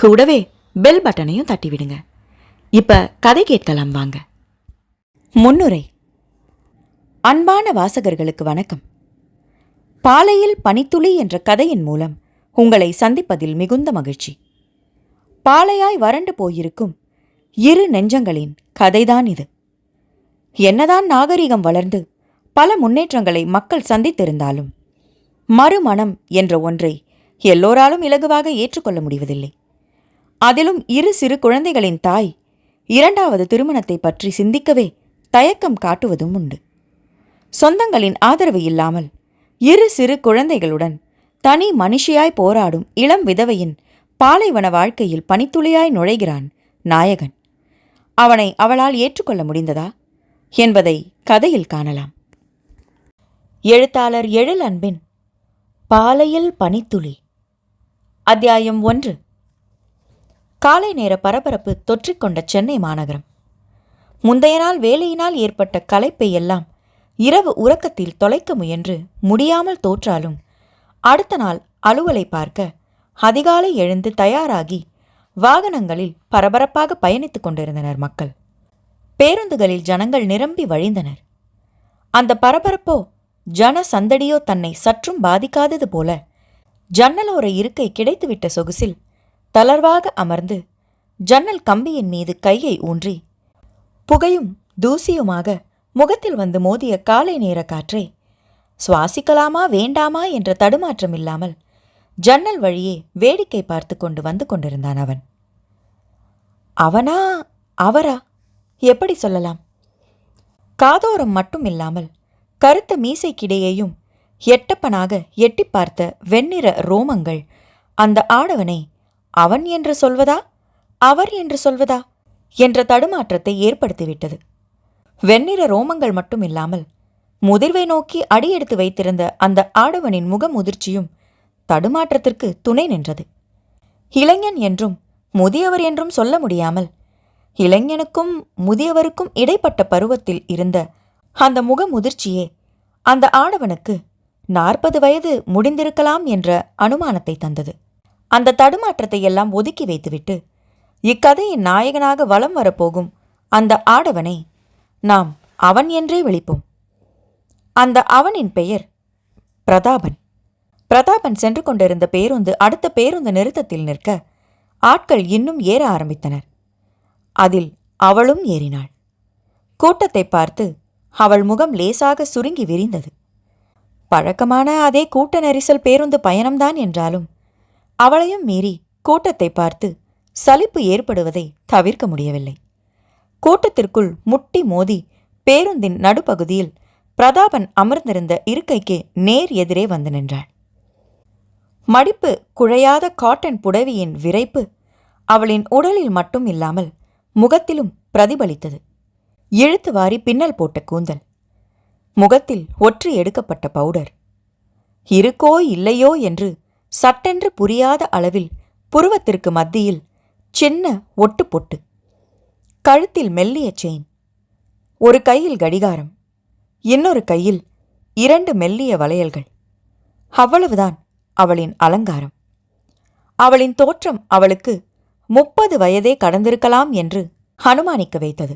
கூடவே பெல் பட்டனையும் தட்டி விடுங்க இப்ப கதை கேட்கலாம் வாங்க. முன்னுரை. அன்பான வாசகர்களுக்கு வணக்கம். பாலையில் பனித்துளி என்ற கதையின் மூலம் உங்களை சந்திப்பதில் மிகுந்த மகிழ்ச்சி. பாலையாய் வறண்டு போயிருக்கும் இரு நெஞ்சங்களின் கதைதான் இது. என்னதான் நாகரிகம் வளர்ந்து பல முன்னேற்றங்களை மக்கள் சந்தித்திருந்தாலும் மறுமணம் என்ற ஒன்றை எல்லோராலும் இலகுவாக ஏற்றுக்கொள்ள முடிவதில்லை. அதிலும் இரு சிறு குழந்தைகளின் தாய் இரண்டாவது திருமணத்தை பற்றி சிந்திக்கவே தயக்கம் காட்டுவதும் உண்டு. சொந்தங்களின் ஆதரவு இல்லாமல் இரு சிறு குழந்தைகளுடன் தனி மனுஷியாய் போராடும் இளம் விதவையின் பாலைவன வாழ்க்கையில் பனித்துளியாய் நுழைகிறான் நாயகன். அவனை அவளால் ஏற்றுக்கொள்ள முடிந்ததா என்பதை கதையில் காணலாம். எழுத்தாளர் எழில் அன்பின் பாலையில் பனித்துளி அத்தியாயம் ஒன்று. காலை நேர பரபரப்பு தொற்றிக்கொண்ட சென்னை மாநகரம். முந்தைய நாள் வேலையினால் ஏற்பட்ட களைப்பை எல்லாம் இரவு உறக்கத்தில் தொலைக்க முயன்று முடியாமல் தோற்றாலும் அடுத்த நாள் அலுவலை பார்க்க அதிகாலை எழுந்து தயாராகி வாகனங்களில் பரபரப்பாக பயணித்துக் கொண்டிருந்தனர் மக்கள். பேருந்துகளில் ஜனங்கள் நிரம்பி வழிந்தனர். அந்த பரபரப்போ ஜன சந்தடியோ தன்னை சற்றும் பாதிக்காதது போல ஜன்னலோர இருக்கை கிடைத்துவிட்ட சொகுசில் தளர்வாக அமர்ந்து ஜன்னல் கம்பியின் மீது கையை ஊன்றி புகையும் தூசியுமாக முகத்தில் வந்து மோதிய காலை நேர காற்றை சுவாசிக்கலாமா வேண்டாமா? என்ற தடுமாற்றம் இல்லாமல் ஜன்னல் வழியே வேடிக்கை பார்த்து கொண்டு வந்து கொண்டிருந்தான் அவன். அவனா? அவரா? எப்படி சொல்லலாம்? காதோரம் மட்டும் இல்லாமல் கருத்த மீசைக்கிடையேயும் எட்டப்பனாக எட்டி பார்த்த வெண்ணிற ரோமங்கள் அந்த ஆடவனை அவன் என்று சொல்வதா? அவர் என்று சொல்வதா? என்ற தடுமாற்றத்தை ஏற்படுத்திவிட்டது. வெண்ணிற ரோமங்கள் மட்டும் இல்லாமல் முதிர்வை நோக்கி அடியெடுத்து வைத்திருந்த அந்த ஆடவனின் முகமுதிர்ச்சியும் தடுமாற்றத்திற்கு துணை நின்றது. இளைஞன் என்றும் முதியவர் என்றும் சொல்ல முடியாமல் இளைஞனுக்கும் முதியவருக்கும் இடைப்பட்ட பருவத்தில் இருந்த அந்த முகமுதிர்ச்சியே அந்த ஆடவனுக்கு நாற்பது வயது முடிந்திருக்கலாம் என்ற அனுமானத்தை தந்தது. அந்த தடுமாற்றத்தை எல்லாம் ஒதுக்கி வைத்துவிட்டு இக்கதையின் நாயகனாக வலம் வரப்போகும் அந்த ஆடவனை நாம் அவன் என்றே விழிப்போம். அந்த அவனின் பெயர் பிரதாபன். பிரதாபன் சென்று கொண்டிருந்த பேருந்து அடுத்த பேருந்து நிறுத்தத்தில் நிற்க ஆட்கள் இன்னும் ஏற ஆரம்பித்தனர். அதில் அவளும் ஏறினாள். கூட்டத்தை பார்த்து அவள் முகம் லேசாக சுருங்கி விரிந்தது. பழக்கமான அதே கூட்ட நெரிசல் பேருந்து பயணம்தான் என்றாலும் அவளையும் மீறி கூட்டத்தை பார்த்து சலிப்பு ஏற்படுவதை தவிர்க்க முடியவில்லை. கூட்டத்திற்குள் முட்டி மோதி பேருந்தின் நடுப்பகுதியில் பிரதாபன் அமர்ந்திருந்த இருக்கைக்கு நேர் எதிரே வந்து நின்றாள். மடிப்பு குழையாத காட்டன் புடவியின் விரைப்பு அவளின் உடலில் மட்டும் இல்லாமல் முகத்திலும் பிரதிபலித்தது. இழுத்து வாரி பின்னல் போட்ட கூந்தல் முகத்தில் ஒற்றி எடுக்கப்பட்ட பவுடர். இருக்கோ இல்லையோ என்று சட்டென்று புரியாத அளவில் புருவத்திற்கு மத்தியில் சின்ன ஒட்டு பொட்டு கழுத்தில் மெல்லிய செயின் ஒரு கையில் கடிகாரம் இன்னொரு கையில் இரண்டு மெல்லிய வளையல்கள். அவ்வளவுதான் அவளின் அலங்காரம். அவளின் தோற்றம் அவளுக்கு முப்பது வயதே கடந்திருக்கலாம் என்று அனுமானிக்க வைத்தது.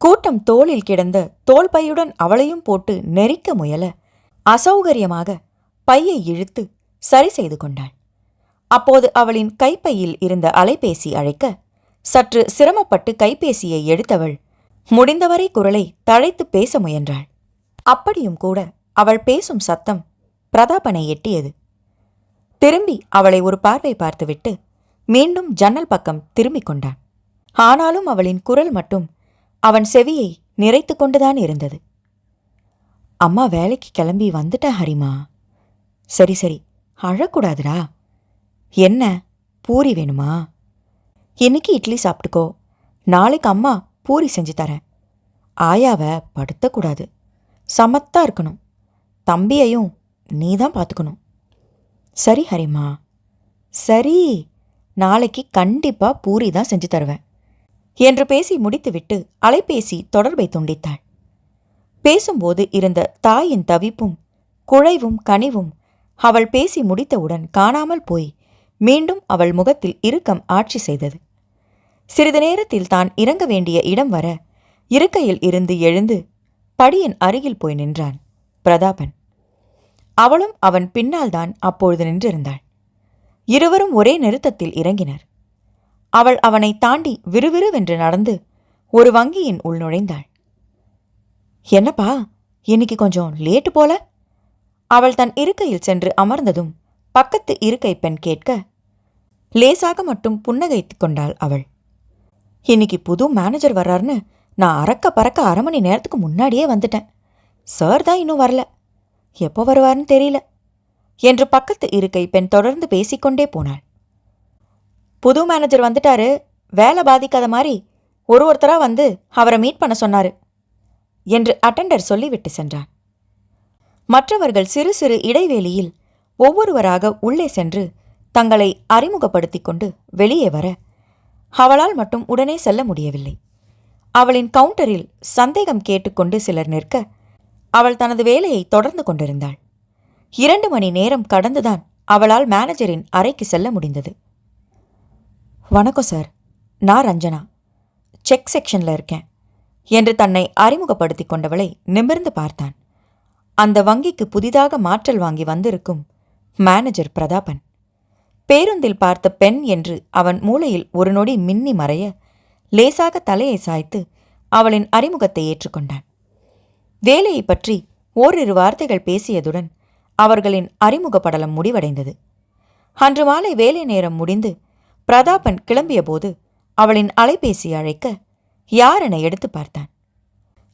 கூட்டம் தோளில் கிடந்த தோல் பையுடன் அவளையும் போட்டு நெரிக்க முயல அசௌகரியமாக பையை இழுத்து சரி செய்து கொண்டாள். அப்போது அவளின் கைப்பையில் இருந்த அலைபேசி அழைக்க சற்று சிரமப்பட்டு கைபேசியை எடுத்தவள் முடிந்தவரை குரலை தழைத்து பேச முயன்றாள். அப்படியும் கூட அவள் பேசும் சத்தம் பிரதாபனை எட்டியது. திரும்பி அவளை ஒரு பார்வை பார்த்துவிட்டு மீண்டும் ஜன்னல் பக்கம் திரும்பிக் கொண்டான் ஆனாலும் அவளின் குரல் மட்டும் அவன் செவியை நிறைத்து கொண்டுதான் இருந்தது. அம்மா வேலைக்கு கிளம்பி வந்துட்டேன் ஹரிமா? சரி சரி. அழக்கூடாதுடா. என்ன? பூரி வேணுமா? இன்னைக்கு இட்லி சாப்பிட்டுக்கோ. நாளைக்கு அம்மா பூரி செஞ்சு தரேன். ஆயாவை படுத்தக்கூடாது. சமத்தா இருக்கணும். தம்பியையும் நீ தான் பார்த்துக்கணும் சரி ஹரிம்மா சரி நாளைக்கு கண்டிப்பா பூரி தான் செஞ்சு தருவேன் என்று பேசி முடித்துவிட்டு அலைபேசி தொடர்பை துண்டித்தாள். பேசும்போது இருந்த தாயின் தவிப்பும் குழைவும் கனிவும் அவள் பேசி முடித்தவுடன் காணாமல் போய் மீண்டும் அவள் முகத்தில் இறுக்கம் ஆட்சி செய்தது. சிறிது நேரத்தில் தான் இறங்க வேண்டிய இடம் வர இருக்கையில் இருந்து எழுந்து படியின் அருகில் போய் நின்றான் பிரதாபன். அவளும் அவன் பின்னால் தான் அப்பொழுது நின்றிருந்தாள். இருவரும் ஒரே நிறுத்தத்தில் இறங்கினர். அவள் அவனை தாண்டி விறுவிறுவென்று நடந்து ஒரு வங்கியின் உள் நுழைந்தாள். என்னப்பா இன்னைக்கு கொஞ்சம் லேட்டு போல? அவள் தன் இருக்கையில் சென்று அமர்ந்ததும் பக்கத்து இருக்கை பெண் கேட்க லேசாக மட்டும் புன்னகைத்துக் கொண்டாள் அவள். இன்னைக்கு புது மேனேஜர் வர்றாருன்னு நான் அறக்க பறக்க அரை மணி நேரத்துக்கு முன்னாடியே வந்துட்டேன். சார் தான் இன்னும் வரல. எப்போ வருவார்னு தெரியல. என்று பக்கத்து இருக்கை பெண் தொடர்ந்து பேசிக்கொண்டே போனாள். புது மேனேஜர் வந்துட்டாரு. வேலை பாதிக்காத மாதிரி ஒரு ஒருத்தரா வந்து அவரை மீட் பண்ண சொன்னாரு என்று அட்டெண்டர் சொல்லிவிட்டு சென்றான் மற்றவர்கள் சிறு சிறு இடைவேளியில் ஒவ்வொருவராக உள்ளே சென்று தங்களை அறிமுகப்படுத்திக் கொண்டு வெளியே வர அவளால் மட்டும் உடனே செல்ல முடியவில்லை. அவளின் கவுண்டரில் சந்தேகம் கேட்டுக்கொண்டு சிலர் நிற்க அவள் தனது வேலையை தொடர்ந்து கொண்டிருந்தாள். இரண்டு மணி நேரம் கடந்துதான் அவளால் மேனேஜரின் அறைக்கு செல்ல முடிந்தது. வணக்கம் சார். நான் ரஞ்சனா. செக் செக்ஷன்ல இருக்கேன். என்று தன்னை அறிமுகப்படுத்திக் கொண்டவளை நிமிர்ந்து பார்த்தான். அந்த வங்கிக்கு புதிதாக மாற்றல் வாங்கி வந்திருக்கும் மேனேஜர் பிரதாபன். பேருந்தில் பார்த்த பெண் என்று அவன் மூளையில் ஒரு நொடி மின்னி மறைய லேசாக தலையை சாய்த்து அவளின் அறிமுகத்தை ஏற்றுக்கொண்டான். வேலையை பற்றி ஓரிரு வார்த்தைகள் பேசியதுடன் அவர்களின் அறிமுக படலம் முடிவடைந்தது. அன்று மாலை வேலை நேரம் முடிந்து பிரதாபன் கிளம்பியபோது அவளின் அலைபேசி அழைக்க யார் என எடுத்து பார்த்தான்.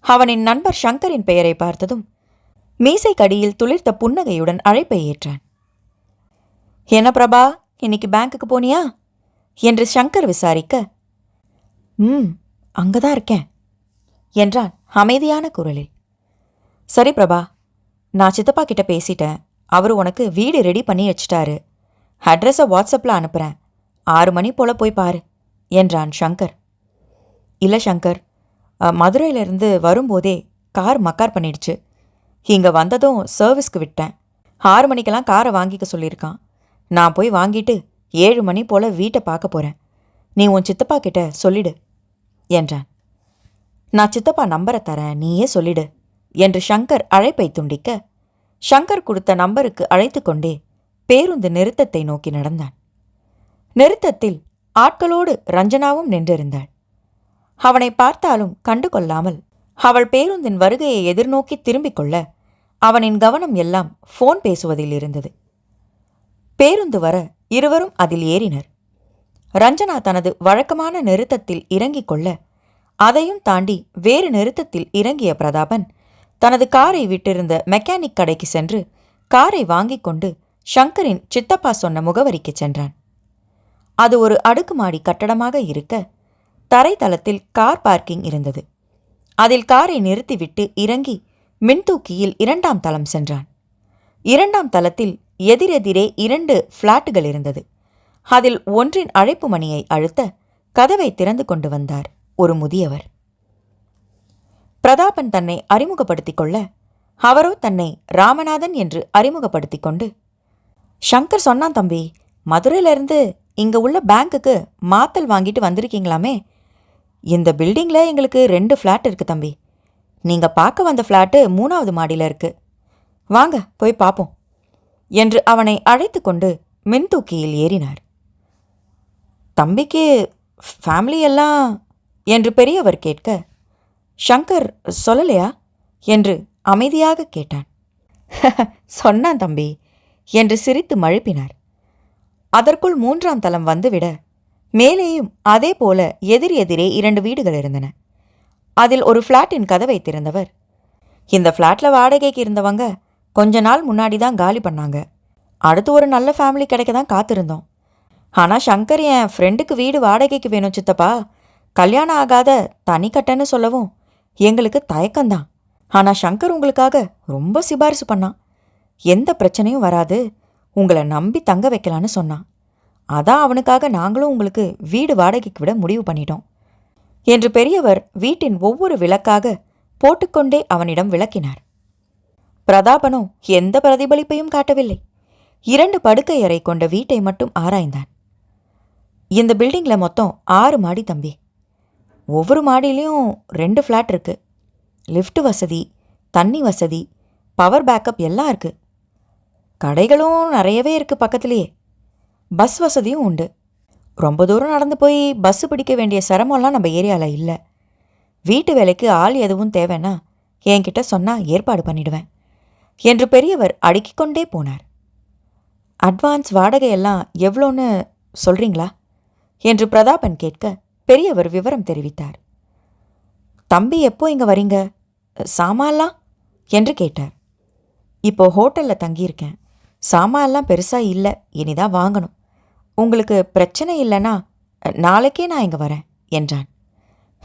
அவனின் நண்பர் சங்கரின் பெயரை பார்த்ததும் மீசைக்கடியில் துளிர்த்த புன்னகையுடன் அழைப்பை ஏற்றான். என்ன பிரபா இன்னைக்கு பேங்க்குக்கு போனியா? என்று சங்கர் விசாரிக்க ம் அங்கே தான் இருக்கேன் என்றான் அமைதியான குரலில். சரி பிரபா நான் சித்தப்பா கிட்ட பேசிட்டேன். அவர் உனக்கு வீடு ரெடி பண்ணி வச்சிட்டாரு. அட்ரஸை வாட்ஸ்அப்பில் அனுப்புகிறேன் ஆறு மணி போல் போய் பாரு என்றான் ஷங்கர் இல்லை ஷங்கர் மதுரையிலிருந்து வரும்போதே கார் மக்கார் பண்ணிடுச்சு. இங்கே வந்ததும் சர்வீஸ்க்கு விட்டேன். ஆறு மணிக்கெல்லாம் காரை வாங்கிக்க சொல்லியிருக்கான். நான் போய் வாங்கிட்டு ஏழு மணி போல் வீட்டை பார்க்க போகிறேன் நீ உன் சித்தப்பா கிட்ட சொல்லிடு என்றான். நான் சித்தப்பா நம்பரை தரேன் நீயே சொல்லிடு என்று ஷங்கர் அழைப்பை துண்டிக்க ஷங்கர் கொடுத்த நம்பருக்கு அழைத்து கொண்டே பேருந்து நிறுத்தத்தை நோக்கி நடந்தான். நிறுத்தத்தில் ஆட்களோடு ரஞ்சனாவும் நின்றிருந்தாள். அவனை பார்த்தாலும் கண்டு கொள்ளாமல் அவள் பேருந்தின் வருகையை எதிர்நோக்கி திரும்பிக் கொள்ள அவனின் கவனம் எல்லாம் ஃபோன் பேசுவதில் இருந்தது. பேருந்து வர இருவரும் அதில் ஏறினர். ரஞ்சனா தனது வழக்கமான நிறுத்தத்தில் இறங்கிக் கொள்ள அதையும் தாண்டி வேறு நிறுத்தத்தில் இறங்கிய பிரதாபன் தனது காரை விட்டிருந்த மெக்கானிக் கடைக்கு சென்று காரை வாங்கிக் கொண்டு ஷங்கரின் சித்தப்பா சொன்ன முகவரிக்கு சென்றான். அது ஒரு அடுக்குமாடி கட்டடமாக இருக்க தரைத்தளத்தில் கார் பார்க்கிங் இருந்தது. அதில் காரை நிறுத்திவிட்டு இறங்கி மின்தூக்கியில் இரண்டாம் தளம் சென்றான். இரண்டாம் தளத்தில் எதிரெதிரே இரண்டு ஃப்ளாட்டுகள் இருந்தது. அதில் ஒன்றின் அழைப்பு மணியை அழுத்த கதவை திறந்து கொண்டு வந்தார் ஒரு முதியவர். பிரதாபன் தன்னை அறிமுகப்படுத்திக் கொள்ள அவரோ தன்னை ராமநாதன் என்று அறிமுகப்படுத்திக் கொண்டு ஷங்கர் சொன்னான் தம்பி மதுரையிலிருந்து இங்கே உள்ள பேங்க்குக்கு மாத்தல் வாங்கிட்டு வந்திருக்கீங்களாமே இந்த பில்டிங்கில் எங்களுக்கு ரெண்டு ஃப்ளாட் இருக்குது தம்பி. நீங்கள் பார்க்க வந்த ஃப்ளாட்டு மூணாவது மாடியில் இருக்கு. வாங்க போய் பார்ப்போம். என்று அவனை அழைத்து கொண்டு மின்தூக்கியில் ஏறினார். தம்பிக்கு ஃபேமிலி எல்லாம் என்று பெரியவர் கேட்க ஷங்கர் சொல்லலையா? என்று அமைதியாக கேட்டான். சொன்னான் தம்பி என்று சிரித்து மழுப்பினார். அதற்குள் மூன்றாம் தளம் வந்துவிட மேலேயும் அதே போல எதிர் எதிரே இரண்டு வீடுகள் இருந்தன. அதில் ஒரு ஃப்ளாட்டின் கதவை திறந்தவர். இந்த ஃப்ளாட்டில் வாடகைக்கு இருந்தவங்க கொஞ்ச நாள் முன்னாடி தான் காலி பண்ணாங்க. அடுத்து ஒரு நல்ல ஃபேமிலி கிடைக்க தான் காத்திருந்தோம். ஆனால் சங்கர் என் ஃப்ரெண்டுக்கு வீடு வாடகைக்கு வேணும் சித்தப்பா. கல்யாணம் ஆகாத தனி கட்டன்னு சொல்லவும் எங்களுக்கு தயக்கம்தான் ஆனால் சங்கர் உங்களுக்காக ரொம்ப சிபாரிசு பண்ணான். எந்த பிரச்சனையும் வராது. உங்களை நம்பி தங்க வைக்கலான்னு சொன்னான். அதான் அவனுக்காக நாங்களும் உங்களுக்கு வீடு வாடகைக்கு விட முடிவு பண்ணிட்டோம். என்று பெரியவர் வீட்டின் ஒவ்வொரு விளக்காக போட்டுக்கொண்டே அவனிடம் விளக்கினார். பிரதாபனோ எந்த பிரதிபலிப்பையும் காட்டவில்லை. இரண்டு படுக்கை அறை கொண்ட வீட்டை மட்டும் ஆராய்ந்தான். இந்த பில்டிங்கில் மொத்தம் ஆறு மாடி தம்பி. ஒவ்வொரு மாடியிலையும் ரெண்டு ஃப்ளாட் இருக்கு. லிஃப்ட் வசதி தண்ணி வசதி பவர் பேக்கப் எல்லாம் இருக்கு. கடைகளும் நிறையவே இருக்கு பக்கத்துலேயே. பஸ் வசதியும் உண்டு. ரொம்ப தூரம் நடந்து போய் பஸ் பிடிக்க வேண்டிய சிரமம்லாம் நம்ம ஏரியாவில் இல்லை. வீட்டு வேலைக்கு ஆள் எதுவும் தேவைன்னா என்கிட்ட சொன்னால் ஏற்பாடு பண்ணிடுவேன் என்று பெரியவர் அடுக்கிக் கொண்டே போனார். அட்வான்ஸ் வாடகையெல்லாம் எவ்வளோன்னு சொல்கிறீங்களா என்று பிரதாபன் கேட்க பெரியவர் விவரம் தெரிவித்தார். தம்பி எப்போ இங்கே வரீங்க? சாமான்லாம்? என்று கேட்டார். இப்போ ஹோட்டலில் தங்கியிருக்கேன். சாமான்லாம் பெருசாக இல்லை. இனிதான் வாங்கணும். உங்களுக்கு பிரச்சனை இல்லைன்னா நாளைக்கே நான் இங்கே வரேன் என்றான்.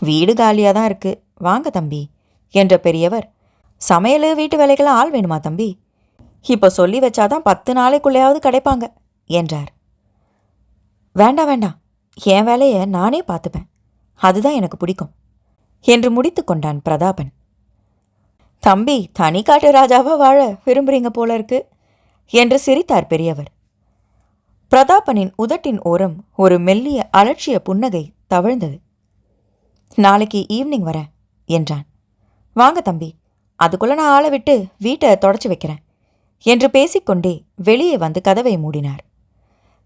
வீடு காலியாக தான் இருக்கு வாங்க தம்பி என்ற பெரியவர். சமையல் வீட்டு வேலைகளை ஆள் வேணுமா தம்பி? இப்போ சொல்லி வச்சாதான் பத்து நாளைக்குள்ளேயாவது கிடைப்பாங்க என்றார். வேண்டாம் வேண்டாம் என் வேலையை நானே பார்த்துப்பேன் அதுதான் எனக்கு பிடிக்கும் என்று முடித்து கொண்டான் பிரதாபன். தம்பி தனிக்காட்டு ராஜாவா வாழ விரும்புறீங்க போல இருக்கு என்று சிரித்தார் பெரியவர். பிரதாபனின் உதட்டின் ஓரம் ஒரு மெல்லிய அலட்சிய புன்னகை தவழ்ந்தது. நாளைக்கு ஈவினிங் வரேன் என்றான். வாங்க தம்பி அதுக்குள்ள நான் ஆளை விட்டு வீட்டை தொடச்சி வைக்கிறேன் என்று பேசிக்கொண்டே வெளியே வந்து கதவை மூடினார்.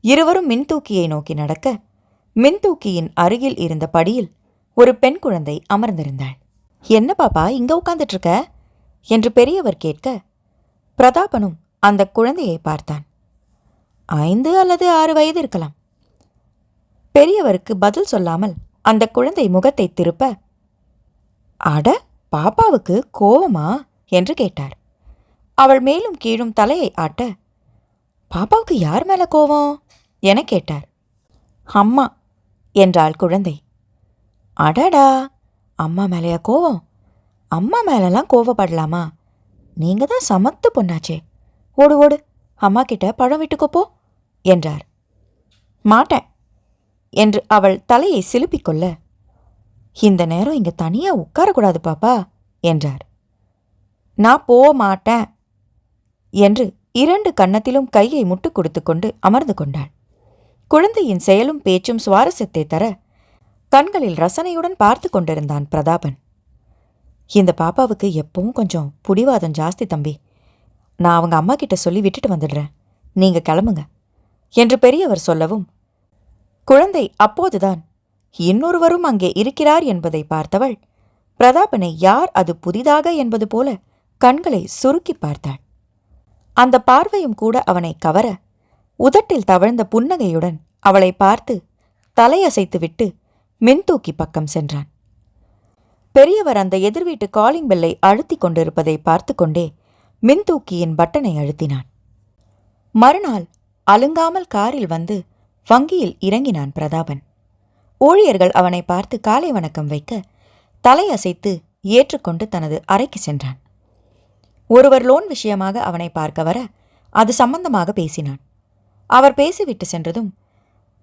இருவரும் மின்தூக்கியை நோக்கி நடக்க மின்தூக்கியின் அருகில் இருந்த படியில் ஒரு பெண் குழந்தை அமர்ந்திருந்தாள். என்ன பாப்பா இங்க உட்காந்துட்டு இருக்க? என்று பெரியவர் கேட்க பிரதாபனும் அந்த குழந்தையை பார்த்தான். ஐந்து அல்லது ஆறு வயது இருக்கலாம். பெரியவருக்கு பதில் சொல்லாமல் அந்த குழந்தை முகத்தை திருப்ப அட பாப்பாவுக்கு கோவமா? என்று கேட்டார். அவள் மேலும் கீழும் தலையை ஆட்ட பாப்பாவுக்கு யார் மேல கோவம்? என கேட்டார். அம்மா என்றாள் குழந்தை. அடடா அம்மா மேலையா கோவம்? அம்மா மேலெல்லாம் கோவப்படலாமா? நீங்க தான் சமத்து பொண்ணாச்சே. ஓடு ஓடு அம்மா கிட்ட பழம் விட்டுக்கோப்போ என்றார். மாட்டேன் என்று அவள் தலையை சிலுப்பிக் கொள்ள இந்த நேரம் இங்கே தனியா உட்காரக்கூடாது பாப்பா என்றார். நான் போக மாட்டேன் என்று இரண்டு கன்னத்திலும் கையை முட்டு கொடுத்து கொண்டு அமர்ந்து கொண்டாள். குழந்தையின் செயலும் பேச்சும் சுவாரஸ்யத்தை தர கண்களில் ரசனையுடன் பார்த்து கொண்டிருந்தான் பிரதாபன். இந்த பாப்பாவுக்கு எப்பவும் கொஞ்சம் புடிவாதம் ஜாஸ்தி தம்பி. நான் அவங்க அம்மா கிட்ட சொல்லி விட்டுட்டு வந்துடுறேன். நீங்கள் கிளம்புங்க. என்று பெரியவர் சொல்லவும் குழந்தை அப்போதுதான் இன்னொருவரும் அங்கே இருக்கிறார் என்பதை பார்த்தவள் பிரதாபனை யார் அது புதிதாக என்பது போல கண்களை சுருக்கி பார்த்தாள். அந்த பார்வையும் கூட அவனை கவர உதட்டில் தவழ்ந்த புன்னகையுடன் அவளை பார்த்து தலையசைத்துவிட்டு மின்தூக்கி பக்கம் சென்றான். பெரியவர் அந்த எதிர் வீட்டு காலிங் பெல்லை அழுத்திக் கொண்டிருப்பதை பார்த்து கொண்டே மின்தூக்கியின் பட்டனை அழுத்தினான். மறுநாள் அலுங்காமல் காரில் வந்து வங்கியில் இறங்கினான் பிரதாபன். ஊழியர்கள் அவனை பார்த்து காலை வணக்கம் வைக்க தலையசைத்து ஏற்றுக்கொண்டு தனது அறைக்கு சென்றான். ஒருவர் லோன் விஷயமாக அவனை பார்க்க வர அது சம்பந்தமாக பேசினான். அவர் பேசிவிட்டு சென்றதும்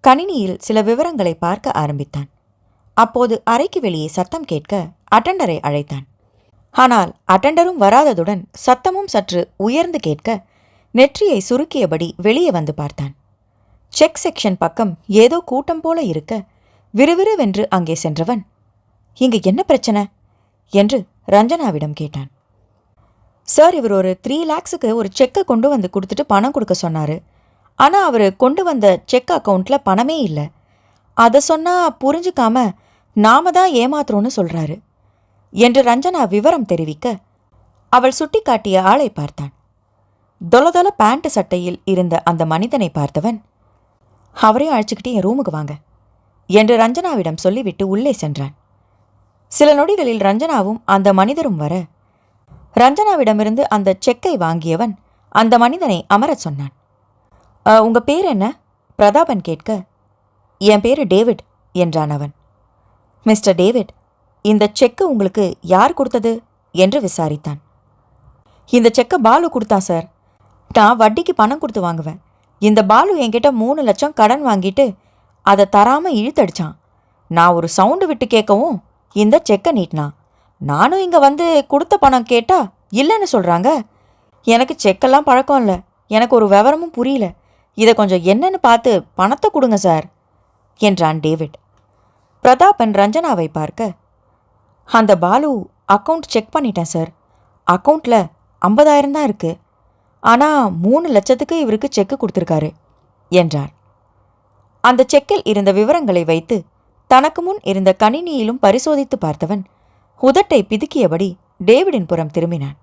கணினியில் சில விவரங்களை பார்க்க ஆரம்பித்தான். அப்போது அறைக்கு வெளியே சத்தம் கேட்க அட்டண்டரை அழைத்தான். ஆனால் அட்டண்டரும் வராததுடன் சத்தமும் சற்று உயர்ந்து கேட்க நெற்றியை சுருக்கியபடி வெளியே வந்து பார்த்தான். செக் செக்ஷன் பக்கம் ஏதோ கூட்டம் போல இருக்க விறுவிறுவென்று அங்கே சென்றவன் இங்கு என்ன பிரச்சனை? என்று ரஞ்சனாவிடம் கேட்டான். சார் இவர் ஒரு த்ரீ லேக்ஸுக்கு ஒரு செக்கை கொண்டு வந்து கொடுத்துட்டு பணம் கொடுக்க சொன்னார். ஆனால் அவர் கொண்டு வந்த செக் அக்கௌண்ட்டில் பணமே இல்லை. அதை சொன்னால் புரிஞ்சுக்காம நாம தான் ஏமாத்துறோன்னு சொல்கிறாரு என்று ரஞ்சனா விவரம் தெரிவிக்க அவள் சுட்டிக்காட்டிய ஆளை பார்த்தான். தொலதொல பேண்ட் சட்டையில் இருந்த அந்த மனிதனை பார்த்தவன் அவரையும் அழைச்சிக்கிட்டு என் ரூமுக்கு வாங்க என்று ரஞ்சனாவிடம் சொல்லிவிட்டு உள்ளே சென்றான். சில நொடிகளில் ரஞ்சனாவும் அந்த மனிதரும் வர ரஞ்சனாவிடமிருந்து அந்த செக்கை வாங்கியவன் அந்த மனிதனை அமரச் சொன்னான். உங்க பேர் என்ன? பிரதாபன் கேட்க என் பேரு டேவிட் என்றான் அவன். மிஸ்டர் டேவிட் இந்த செக்கு உங்களுக்கு யார் கொடுத்தது? என்று விசாரித்தான். இந்த செக்கை பாலு கொடுத்தான் சார். நான் வட்டிக்கு பணம் கொடுத்து வாங்குவேன். இந்த பாலு என்கிட்ட மூணு லட்சம் கடன் வாங்கிட்டு அதை தராமல் இழுத்தடிச்சான். நான் ஒரு சவுண்டு விட்டு கேட்கவும் இந்த செக்கை நீட்டினான். நானும் இங்கே வந்து கொடுத்த பணம் கேட்டால் இல்லைன்னு சொல்கிறாங்க எனக்கு செக்கெல்லாம் பழக்கம் இல்லை. எனக்கு ஒரு விவரமும் புரியல. இதை கொஞ்சம் என்னன்னு பார்த்து பணத்தை கொடுங்க சார் என்றான் டேவிட். பிரதாபன் ரஞ்சனாவை பார்க்க. அந்த பாலு அக்கௌண்ட் செக் பண்ணிட்டேன் சார். அக்கௌண்ட்டில் ஐம்பதாயிரம் தான் இருக்குது ஆனால் மூணு லட்சத்துக்கு இவருக்கு செக்கு கொடுத்துருக்காரு என்றார் அந்த செக்கில் இருந்த விவரங்களை வைத்து தனக்கு முன் இருந்த கணினியிலும் பரிசோதித்து பார்த்தவன் உதட்டை பிதுக்கியபடி டேவிடின் புறம் திரும்பினான்.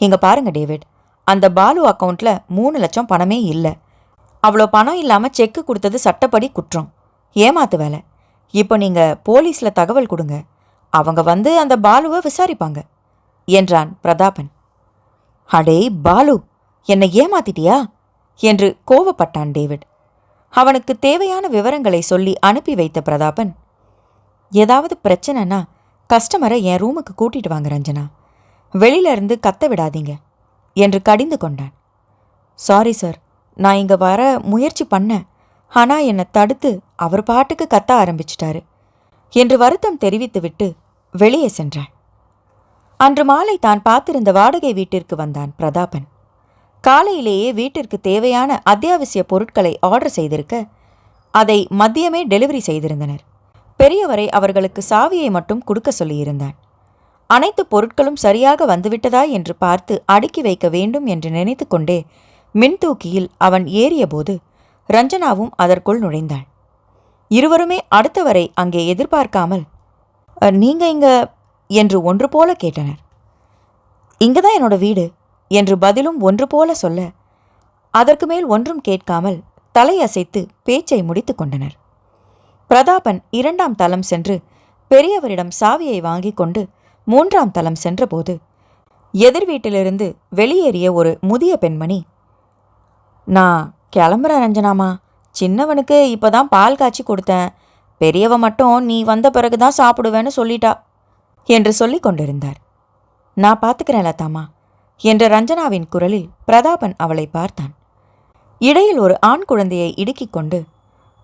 இங்க பாருங்க டேவிட் அந்த பாலு அக்கவுண்ட்ல மூணு லட்சம் பணமே இல்லை. அவ்வளோ பணம் இல்லாமல் செக்கு கொடுத்தது சட்டப்படி குற்றம். ஏமாத்து வேலை. இப்போ நீங்க போலீஸ்ல தகவல் கொடுங்க. அவங்க வந்து அந்த பாலுவை விசாரிப்பாங்க என்றான் பிரதாபன். அடே பாலு! என்னை ஏமாத்திட்டியா? என்று கோவப்பட்டான் டேவிட். அவனுக்கு தேவையான விவரங்களை சொல்லி அனுப்பி வைத்த பிரதாபன் ஏதாவது பிரச்சனைனா கஸ்டமரை என் ரூமுக்கு கூட்டிட்டு வாங்க ரஞ்சனா. வெளியில இருந்து கத்த விடாதீங்க என்று கடிந்து கொண்டான். சாரி சார் நான் இங்கே வர முயற்சி பண்ணேன் ஆனால் என்னை தடுத்து அவர் பாட்டுக்கு கத்த ஆரம்பிச்சிட்டாரு என்று வருத்தம் தெரிவித்துவிட்டு வெளியே சென்றான். அன்று மாலை தான் பார்த்திருந்த வாடகை வீட்டிற்கு வந்தான் பிரதாபன். காலையிலேயே வீட்டிற்கு தேவையான அத்தியாவசிய பொருட்களை ஆர்டர் செய்திருக்க அதை மதியமே டெலிவரி செய்திருந்தனர். பெரியவரை அவர்களுக்கு சாவியை மட்டும் கொடுக்க சொல்லியிருந்தான் அனைத்து பொருட்களும் சரியாக வந்துவிட்டதா என்று பார்த்து அடுக்கி வைக்க வேண்டும் என்று நினைத்துக்கொண்டே மின்தூக்கியில் அவன் ஏறியபோது ரஞ்சனாவும் அதற்குள் நுழைந்தாள். இருவருமே அடுத்தவரை அங்கே எதிர்பார்க்காமல் நீங்க இங்க? என்று ஒன்று போல கேட்டனர். இங்கதான் என்னோட வீடு. என்று பதிலும் ஒன்று போல சொல்ல அதற்கு மேல் ஒன்றும் கேட்காமல் தலையசைத்து பேச்சை முடித்துக் கொண்டனர். பிரதாபன் இரண்டாம் தளம் சென்று பெரியவரிடம் சாவியை வாங்கிக் கொண்டு மூன்றாம் தளம் சென்றபோது எதிர் வீட்டிலிருந்து வெளியேறிய ஒரு முதிய பெண்மணி நான் கிளம்புறேன் ரஞ்சனாமா? சின்னவனுக்கு இப்பதான் பால் காய்ச்சி கொடுத்தேன். பெரியவ மட்டும் நீ வந்த பிறகுதான் சாப்பிடுவேன்னு சொல்லிட்டா என்று சொல்லி கொண்டிருந்தார். நான் பார்த்துக்கிறேன் லதாமா. என்ற ரஞ்சனாவின் குரலில் பிரதாபன் அவளை பார்த்தான். இடையில் ஒரு ஆண் குழந்தையை இடுக்கிக் கொண்டு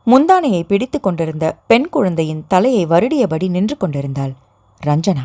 முந்தானையை பிடித்துக் கொண்டிருந்த பெண் குழந்தையின் தலையை வருடியபடி நின்று கொண்டிருந்தாள் ரஞ்சனா.